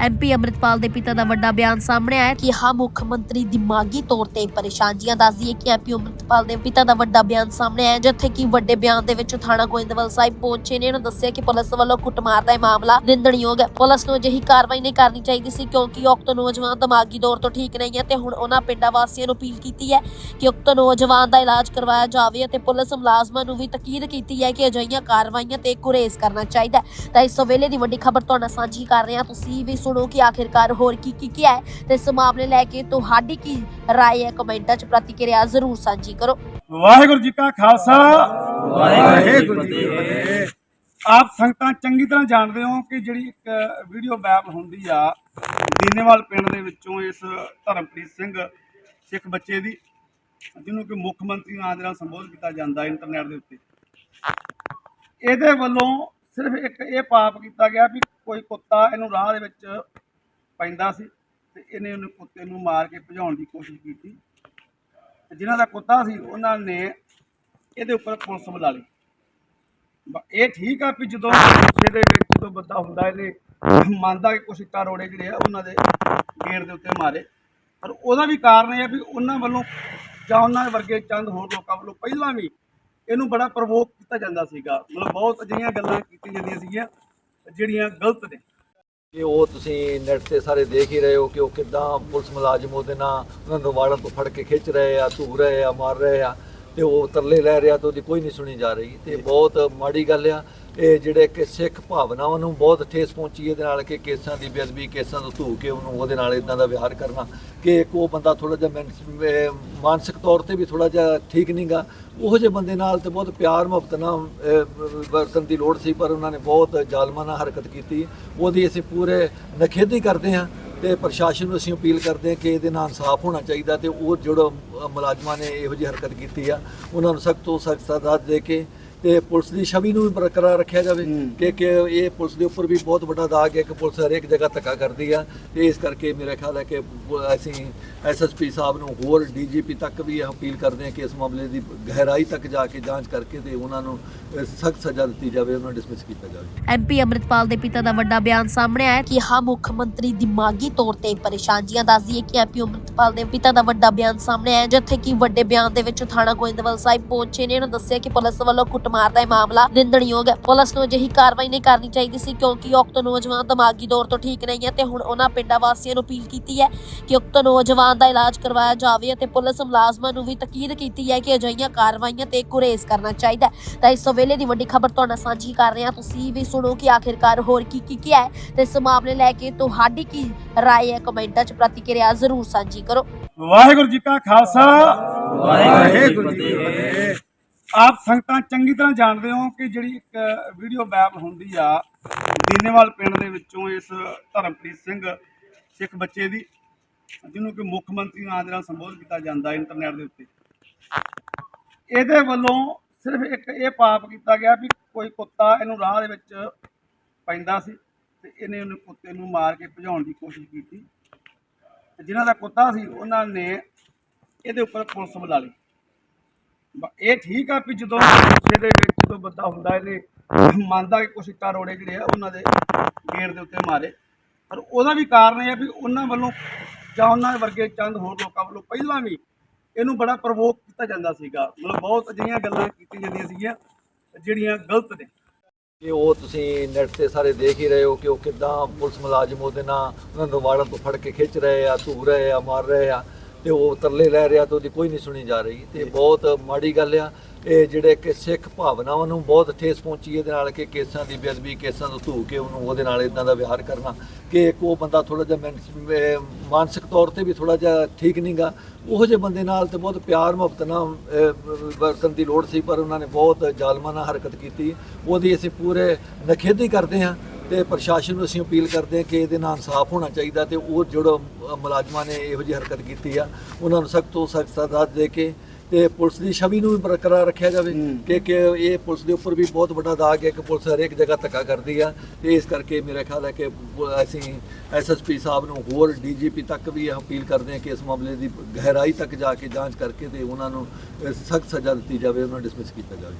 MP Amritpal ਦੇ ਪਿਤਾ ਦਾ ਵੱਡਾ ਬਿਆਨ ਸਾਹਮਣੇ ਆਇਆ ਕਿ ਹਾਂ, ਮੁੱਖ ਮੰਤਰੀ ਦਿਮਾਗੀ ਤੌਰ ਤੇ ਪਰੇਸ਼ਾਨ ਜੀਆਂ ਦੱਸਦੀ ਹੈ ਕਿ ਐਮਪੀ ਅੰਮ੍ਰਿਤਪਾਲ ਦੇ ਪਿਤਾ ਦਾ ਵੱਡਾ ਬਿਆਨ ਸਾਹਮਣੇ ਆਇਆ ਜਿੱਥੇ ਕਿ ਵੱਡੇ ਬਿਆਨ ਦੇ ਵਿੱਚ ਥਾਣਾ ਗੋਇੰਦਵਾਲ ਸਾਹਿਬ ਪਹੁੰਚੇ ਨੇ। ਉਹਨਾਂ ਦੱਸਿਆ ਕਿ ਪੁਲਿਸ ਵੱਲੋਂ ਕੁੱਟਮਾਰ ਦਾ ਮਾਮਲਾ ਨਿੰਦਣਯੋਗ ਹੈ। ਪੁਲਿਸ ਨੂੰ ਅਜਿਹੀ ਕਾਰਵਾਈ ਨਹੀਂ ਕਰਨੀ ਚਾਹੀਦੀ ਸੀ, ਕਿਉਂਕਿ ਉਕਤ ਨੌਜਵਾਨ ਦਿਮਾਗੀ ਤੌਰ ਤੋਂ ਠੀਕ ਨਹੀਂ ਹੈ ਤੇ ਹੁਣ ਉਹਨਾਂ ਪਿੰਡਾਂ ਵਾਸੀਆਂ ਨੂੰ ਅਪੀਲ ਕੀਤੀ ਹੈ ਕਿ ਉਕਤ ਨੌਜਵਾਨ ਦਾ ਇਲਾਜ ਕਰਵਾਇਆ ਜਾਵੇ ਅਤੇ ਪੁਲਿਸ ਮੁਲਾਜ਼ਮਾਂ ਨੂੰ ਵੀ ਤਾਕੀਦ ਕੀਤੀ ਹੈ ਕਿ ਅਜਿਹੀਆਂ ਕਾਰਵਾਈਆਂ ਤੇ ਗੁਰੇਜ਼ ਕਰਨਾ ਚਾਹੀਦਾ ਤਾਂ ਇਸ ਵੇਲੇ ਦੀ ਵੱਡੀ ਖਬਰ ਤੁਹਾਡਾ ਸਾਂਝੀ ਕਰ ਰਹੇ। ਹਾਂ ਤੁਸੀਂ ਵੀ ਸੁਣੋ ਕਿ ਆਖਿਰਕਾਰ ਹੋਰ ਕੀ ਕੀ ਕੀ ਹੈ ਤੇ ਇਸ ਮਾਮਲੇ ਲੈ ਕੇ ਤੁਹਾਡੀ ਕੀ رائے ਹੈ ਕਮੈਂਟਾਂ 'ਚ ਪ੍ਰਤੀਕਿਰਿਆ ਜ਼ਰੂਰ ਸਾਂਝੀ ਕਰੋ ਵਾਹਿਗੁਰੂ ਜੀ ਕਾ ਖਾਲਸਾ ਵਾਹਿਗੁਰੂ ਜੀ ਕੀ ਫਤਿਹ ਆਪ ਸੰਗਤਾਂ ਚੰਗੀ ਤਰ੍ਹਾਂ ਜਾਣਦੇ ਹੋ ਕਿ ਜਿਹੜੀ ਇੱਕ ਵੀਡੀਓ ਵਾਇਰਲ ਹੁੰਦੀ ਆ ਦੀਨੇਵਾਲ ਪਿੰਡ ਦੇ ਵਿੱਚੋਂ ਇਸ ਧਰਮਪ੍ਰੀਤ ਸਿੰਘ ਸਿੱਖ ਬੱਚੇ ਦੀ ਜਿਹਨੂੰ ਕਿ ਮੁੱਖ ਮੰਤਰੀ ਨਾਂ ਦੇ ਨਾਲ ਸੰਬੋਧਨ ਕੀਤਾ ਜਾਂਦਾ ਹੈ ਇੰਟਰਨੈਟ ਦੇ ਉੱਤੇ ਇਹਦੇ ਵੱਲੋਂ ਸਿਰਫ ਇੱਕ ਇਹ ਪਾਪ ਕੀਤਾ ਗਿਆ ਵੀ ਕੋਈ ਕੁੱਤਾ ਇਹਨੂੰ ਰਾਹ ਦੇ ਵਿੱਚ ਪੈਂਦਾ ਸੀ ਤੇ ਇਹਨੇ ਉਹਨੂੰ ਕੁੱਤੇ ਨੂੰ ਮਾਰ ਕੇ ਭਜਾਉਣ ਦੀ ਕੋਸ਼ਿਸ਼ ਕੀਤੀ। ਤੇ ਜਿਨ੍ਹਾਂ ਦਾ ਕੁੱਤਾ ਸੀ, ਉਹਨਾਂ ਨੇ ਇਹਦੇ ਉੱਪਰ ਪੁਲਿਸ ਬੁਲਾ ਲਈ। ਬ- ਇਹ ਠੀਕ ਆ ਵੀ ਜਦੋਂ ਗੁੱਸੇ ਦੇ ਵਿੱਚ ਜਦੋਂ ਬੰਦਾ ਹੁੰਦਾ, ਇਹਨੇ ਮੰਨਦਾ ਕਿ ਕੁਛ ਇੱਟਾਂ ਰੋੜੇ ਜਿਹੜੇ ਆ, ਉਹਨਾਂ ਦੇ ਗੇਟ ਦੇ ਉੱਤੇ ਮਾਰੇ। ਪਰ ਉਹਦਾ ਵੀ ਕਾਰਨ ਇਹ ਆ ਵੀ ਉਹਨਾਂ ਵੱਲੋਂ ਜਾਂ ਉਹਨਾਂ ਵਰਗੇ ਚੰਦ ਹੋਰ ਲੋਕਾਂ ਵੱਲੋਂ ਪਹਿਲਾਂ ਵੀ ਇਹਨੂੰ ਬੜਾ ਪ੍ਰਵੋਕ ਕੀਤਾ ਜਾਂਦਾ ਸੀਗਾ। ਮਤਲਬ ਬਹੁਤ ਅਜਿਹੀਆਂ ਗੱਲਾਂ ਕੀਤੀਆਂ ਜਾਂਦੀਆਂ ਸੀਗੀਆਂ, ਜਿਹੜੀਆਂ ਗਲਤ ਨੇ। ਕਿ ਉਹ ਤੁਸੀਂ ਨੈਟ ਤੇ ਸਾਰੇ ਦੇਖ ਹੀ ਰਹੇ ਹੋ ਕਿ ਉਹ ਕਿਦਾਂ ਪੁਲਿਸ ਮੁਲਾਜ਼ਮ ਉਹਦੇ ਨਾਲ ਉਹਨਾਂ ਨੂੰ ਵਾੜਾਂ ਤੋਂ ਫੜ ਕੇ ਖਿੱਚ ਰਹੇ ਆ, ਧੂ ਰਹੇ ਆ, ਮਾਰ ਰਹੇ ਆ। ਤੇ ਉਹ ਤਰਲੇ ਲੈ ਰਿਹਾ ਤੇ ਉਹਦੀ ਕੋਈ ਨਹੀਂ ਸੁਣੀ ਜਾ ਰਹੀ ਤੇ ਬਹੁਤ ਮਾੜੀ ਗੱਲ ਆ। ਇਹ ਜਿਹੜੇ ਕਿ ਸਿੱਖ ਭਾਵਨਾਵਾਂ ਨੂੰ ਬਹੁਤ ਠੇਸ ਪਹੁੰਚੀ ਇਹਦੇ ਨਾਲ ਕਿ ਕੇਸਾਂ ਦੀ ਬੇਅਦਬੀ ਕੇਸਾਂ ਤੋਂ ਧੂ ਕੇ ਉਹਨੂੰ ਉਹਦੇ ਨਾਲ ਇਦਾਂ ਦਾ ਵਿਹਾਰ ਕਰਨਾ ਕਿ ਇੱਕ ਉਹ ਬੰਦਾ ਥੋੜਾ ਜਿਹਾ ਮਾਨਸਿਕ ਤੌਰ ਤੇ ਵੀ ਥੋੜਾ ਜਿਹਾ ਠੀਕ ਨਹੀਂਗਾ ਉਹੋ ਜਿਹੇ ਬੰਦੇ ਨਾਲ ਤੇ ਬਹੁਤ ਪਿਆਰ ਮੁਹੱਬਤ ਨਾਲ ਅਹ, ਵਰਤਣ ਦੀ ਲੋੜ ਸੀ ਪਰ ਉਹਨਾਂ ਨੇ ਬਹੁਤ ਜ਼ਾਲਮਾਨਾ ਹਰਕਤ ਕੀਤੀ। ਉਹਦੀ ਅਸੀਂ ਪੂਰੇ ਨਖੇਧੀ ਕਰਦੇ ਹਾਂ ਤੇ ਪ੍ਰਸ਼ਾਸਨ ਨੂੰ ਅਸੀਂ ਅਪੀਲ ਕਰਦੇ ਹਾਂ ਕਿ ਇਹਦੇ ਨਾਲ ਇਨਸਾਫ ਹੋਣਾ ਚਾਹੀਦਾ ਤੇ ਉਹ ਜਿਹੜਾ ਮੁਲਾਜ਼ਮਾਂ ਨੇ ਇਹੋ ਜਿਹੀ ਹਰਕਤ ਕੀਤੀ ਆ, ਉਹਨਾਂ ਨੂੰ ਸਖਤ ਤੋਂ ਸਖਤ ਸਜ਼ਾ ਦੇ ਕੇ ਤੇ ਪੁਲਿਸ ਦੀ ਛਵੀ ਨੂੰ ਵੀ ਬਰਕਰਾਰ ਰੱਖਿਆ ਜਾਵੇ ਕਿ ਕਿ ਇਹ ਪੁਲਿਸ ਦੇ ਉੱਪਰ ਵੀ ਬਹੁਤ ਵੱਡਾ ਦਾਗ ਹੈ ਕਿ ਪੁਲਿਸ ਹਰੇਕ ਜਗ੍ਹਾ ਧੱਕਾ ਕਰਦੀ ਆ ਤੇ ਇਸ ਕਰਕੇ ਮੇਰਾ ਖਿਆਲ ਹੈ ਕਿ ਅਸੀਂ ਐਸਐਸਪੀ ਸਾਹਿਬ ਨੂੰ ਹੋਰ ਡੀਜੀਪੀ ਤੱਕ ਵੀ ਅਪੀਲ ਕਰਦੇ ਹਾਂ ਕਿ ਇਸ ਮਾਮਲੇ ਦੀ ਗਹਿਰਾਈ ਤੱਕ ਜਾ ਕੇ ਜਾਂਚ ਕਰਕੇ ਤੇ ਉਹਨਾਂ ਨੂੰ ਸਖਤ ਸਜ਼ਾ ਦਿੱਤੀ ਜਾਵੇ ਉਹਨਾਂ ਨੂੰ ਡਿਸਮਿਸ ਕੀਤਾ ਜਾਵੇ। ਐਮਪੀ ਅੰਮ੍ਰਿਤਪਾਲ ਦੇ ਪਿਤਾ ਦਾ ਵੱਡਾ ਬਿਆਨ ਸਾਹਮਣੇ ਆਇਆ ਕਿ ਹਾਂ ਮੁੱਖ ਮੰਤਰੀ ਦਿਮਾਗੀ ਤੌਰ ਤੇ ਪਰੇਸ਼ਾਨ ਜੀਆਂ ਦੱਸਦੀ ਹੈ ਕਿ ਐਮਪੀ ਅੰਮ੍ਰਿਤਪਾਲ ਦੇ ਪਿਤਾ ਦਾ ਵੱਡਾ ਬਿਆਨ ਸਾਹਮਣੇ ਆਇਆ ਜਿੱਥੇ ਕਿ ਵੱਡੇ ਬਿਆਨ ਦੇ ਵਿੱਚ ਥਾਣਾ ਗੋਇੰਦਵਾਲ ਸਾਹਿਬ ਪਹੁੰਚੇ ਨੇ। ਉਹਨਾਂ ਦੱਸਿਆ ਕਿ ਪੁਲਿਸ ਵੱਲੋਂ ਕੁੱਟਮਾਰ ਦਾ ਇਹ ਮਾਮਲਾ ਨਿੰਦਣਯੋਗ ਹੈ ਪੁਲਿਸ ਨੂੰ ਅਜਿਹੀ ਕਾਰਵਾਈ ਨਹੀਂ ਕਰਨੀ ਚਾਹੀਦੀ ਸੀ ਕਿਉਂਕਿ ਉਕਤ ਨੌਜਵਾਨ ਦਿਮਾਗੀ ਤੌਰ ਤੋਂ ਠੀਕ ਨਹੀਂ ਹੈ ਤੇ ਹੁਣ ਉਹਨਾਂ ਪਿੰਡਾਂ ਵਾਸੀਆਂ ਨੂੰ ਅਪੀਲ ਕੀਤੀ ਹੈ ਕਿ ਉਕਤ ਨੌਜਵਾਨ ਦਾ ਇਲਾਜ ਕਰਵਾਇਆ ਜਾਵੇ ਅਤੇ ਪੁਲਿਸ ਮੁਲਾਜ਼ਮਾਂ ਨੂੰ ਵੀ ਤਾਕੀਦ ਕੀਤੀ ਹੈ ਕਿ ਅਜਿਹੀਆਂ ਕਾਰਵਾਈਆਂ ਤੇ ਗੁਰੇਜ਼ ਕਰਨਾ ਚਾਹੀਦਾ ਹੈ ਤਾਂ ਇਸ ਵੇਲੇ ਦੀ ਵੱਡੀ ਖਬਰ ਤੁਹਾਡੇ ਨਾਲ ਸਾਂਝੀ ਕਰ ਰਹੇ ਹਾਂ ਤੁਸੀਂ ਵੀ ਸੁਣੋ ਕਿ ਆਖਿਰਕਾਰ ਹੋਰ ਕੀ ਕੀ ਕੀ ਹੈ ਤੇ ਇਸ ਮਾਮਲੇ ਲੈ ਕੇ ਤੁਹਾਡੀ ਕੀ رائے ਹੈ ਕਮੈਂਟਾਂ 'ਚ ਪ੍ਰਤੀਕਿਰਿਆ ਜ਼ਰੂਰ ਸਾਂਝੀ ਕਰੋ ਵਾਹਿਗੁਰੂ ਜੀ ਕਾ ਖਾਲਸਾ ਵਾਹਿਗੁਰੂ ਜੀ ਕੀ ਫਤਿਹ ਆਪ ਸੰਗਤਾਂ ਚੰਗੀ ਤਰ੍ਹਾਂ ਜਾਣਦੇ ਹੋ ਕਿ ਜਿਹੜੀ ਇੱਕ ਵੀਡੀਓ ਵਾਇਰਲ ਹੁੰਦੀ ਆ, ਦੀਨੇਵਾਲ ਪਿੰਡ ਦੇ ਵਿੱਚੋਂ ਇਸ ਧਰਮਪ੍ਰੀਤ ਸਿੰਘ ਸਿੱਖ ਬੱਚੇ ਦੀ, ਜਿਹਨੂੰ ਕਿ ਮੁੱਖ ਮੰਤਰੀ ਨਾਂ ਦੇ ਨਾਲ ਸੰਬੋਧਨ ਕੀਤਾ ਜਾਂਦਾ ਹੈ ਇੰਟਰਨੈਟ ਦੇ ਉੱਤੇ। ਇਹਦੇ ਵੱਲੋਂ ਸਿਰਫ ਇੱਕ ਇਹ ਪਾਪ ਕੀਤਾ ਗਿਆ ਵੀ ਕੋਈ ਕੁੱਤਾ ਇਹਨੂੰ ਰਾਹ ਦੇ ਵਿੱਚ ਪੈਂਦਾ ਸੀ ਤੇ ਇਹਨੇ ਉਹਨੂੰ ਕੁੱਤੇ ਨੂੰ ਮਾਰ ਕੇ ਭਜਾਉਣ ਦੀ ਕੋਸ਼ਿਸ਼ ਕੀਤੀ। ਤੇ ਜਿਨ੍ਹਾਂ ਦਾ ਕੁੱਤਾ ਸੀ, ਉਹਨਾਂ ਨੇ ਇਹਦੇ ਉੱਪਰ ਪੁਲਿਸ ਬੁਲਾ ਲਈ। ਇਹ ਠੀਕ ਆ ਵੀ ਜਦੋਂ ਗੁੱਸੇ ਦੇ ਵਿੱਚ ਜਦੋਂ ਬੰਦਾ ਹੁੰਦਾ ਇਹਦੇ ਮੰਨਦਾ ਕਿ ਕੁਛ ਇੱਟਾਂ ਰੋੜੇ ਜਿਹੜੇ ਆ ਉਹਨਾਂ ਦੇ ਗੇਟ ਦੇ ਉੱਤੇ ਮਾਰੇ। ਪਰ ਉਹਦਾ ਵੀ ਕਾਰਨ ਇਹ ਆ ਵੀ ਉਹਨਾਂ ਵੱਲੋਂ ਜਾਂ ਉਹਨਾਂ ਦੇ ਵਰਗੇ ਚੰਦ ਹੋਰ ਲੋਕਾਂ ਵੱਲੋਂ ਪਹਿਲਾਂ ਵੀ ਇਹਨੂੰ ਬੜਾ ਪ੍ਰਵੋਕ ਕੀਤਾ ਜਾਂਦਾ ਸੀਗਾ। ਮਤਲਬ ਬਹੁਤ ਅਜਿਹੀਆਂ ਗੱਲਾਂ ਕੀਤੀਆਂ ਜਾਂਦੀਆਂ ਸੀਗੀਆਂ ਜਿਹੜੀਆਂ ਗਲਤ ਨੇ। ਕਿ ਉਹ ਤੁਸੀਂ ਨੈਟ ਤੇ ਸਾਰੇ ਦੇਖ ਹੀ ਰਹੇ ਹੋ ਕਿ ਉਹ ਕਿਦਾਂ ਪੁਲਿਸ ਮੁਲਾਜ਼ਮ ਉਹਦੇ ਨਾਲ ਉਹਨਾਂ ਨੂੰ ਵਾੜਾਂ ਤੋਂ ਫੜ ਕੇ ਖਿੱਚ ਰਹੇ ਆ, ਧੂ ਰਹੇ ਆ, ਮਾਰ ਰਹੇ ਆ। ਤੇ ਉਹ ਤਰਲੇ ਲੈ ਰਿਹਾ ਤੇ ਉਹਦੀ ਕੋਈ ਨਹੀਂ ਸੁਣੀ ਜਾ ਰਹੀ। ਤੇ ਬਹੁਤ ਮਾੜੀ ਗੱਲ ਆ। ਇਹ ਜਿਹੜੇ ਕਿ ਸਿੱਖ ਭਾਵਨਾਵਾਂ ਨੂੰ ਬਹੁਤ ਠੇਸ ਪਹੁੰਚੀ ਇਹਦੇ ਨਾਲ ਕਿ ਕੇਸਾਂ ਦੀ ਬੇਅਦਬੀ ਕੇਸਾਂ ਤੋਂ ਧੂ ਕੇ ਉਹਨੂੰ ਉਹਦੇ ਨਾਲ ਇਦਾਂ ਦਾ ਵਿਹਾਰ ਕਰਨਾ ਕਿ ਇੱਕ ਉਹ ਬੰਦਾ ਥੋੜਾ ਜਿਹਾ ਮਾਨਸਿਕ ਤੌਰ ਤੇ ਵੀ ਥੋੜਾ ਜਿਹਾ ਠੀਕ ਨਹੀਂਗਾ ਉਹੋ ਜਿਹੇ ਬੰਦੇ ਨਾਲ ਤੇ ਬਹੁਤ ਪਿਆਰ ਮੁਹੱਬਤ ਨਾਲ ਅਹ, ਵਰਤਣ ਦੀ ਲੋੜ ਸੀ ਪਰ ਉਹਨਾਂ ਨੇ ਬਹੁਤ ਜ਼ਾਲਮਾਨਾ ਹਰਕਤ ਕੀਤੀ। ਉਹਦੀ ਅਸੀਂ ਪੂਰੇ ਨਖੇਧੀ ਕਰਦੇ ਹਾਂ ਤੇ ਪ੍ਰਸ਼ਾਸਨ ਨੂੰ ਅਸੀਂ ਅਪੀਲ ਕਰਦੇ ਹਾਂ ਕਿ ਇਹਦੇ ਨਾਲ ਇਨਸਾਫ ਹੋਣਾ ਚਾਹੀਦਾ ਤੇ ਉਹ ਜਿਹੜਾ ਮੁਲਾਜ਼ਮਾਂ ਨੇ ਇਹੋ ਜਿਹੀ ਹਰਕਤ ਕੀਤੀ ਆ ਉਹਨਾਂ ਨੂੰ ਸਖਤ ਤੋਂ ਸਖਤ ਸਜ਼ਾ ਦੇ ਕੇ ਤੇ ਪੁਲਿਸ ਦੀ ਛਵੀ ਨੂੰ ਵੀ ਬਰਕਰਾਰ ਰੱਖਿਆ ਜਾਵੇ ਕਿ ਕਿ ਇਹ ਪੁਲਿਸ ਦੇ ਉੱਪਰ ਵੀ ਬਹੁਤ ਵੱਡਾ ਦਾਗ ਹੈ ਕਿ ਪੁਲਿਸ ਹਰੇਕ ਜਗ੍ਹਾ ਧੱਕਾ ਕਰਦੀ ਆ ਤੇ ਇਸ ਕਰਕੇ ਮੇਰਾ ਖਿਆਲ ਹੈ ਕਿ ਅਸੀਂ ਐਸਐਸਪੀ ਸਾਹਿਬ ਨੂੰ ਹੋਰ ਡੀਜੀਪੀ ਤੱਕ ਵੀ ਅਪੀਲ ਕਰਦੇ ਹਾਂ ਕਿ ਇਸ ਮਾਮਲੇ ਦੀ ਗਹਿਰਾਈ ਤੱਕ ਜਾ ਕੇ ਜਾਂਚ ਕਰਕੇ ਤੇ ਉਹਨਾਂ ਨੂੰ ਸਖਤ ਸਜ਼ਾ ਦਿੱਤੀ ਜਾਵੇ ਉਹਨਾਂ ਨੂੰ ਡਿਸਮਿਸ ਕੀਤਾ ਜਾਵੇ।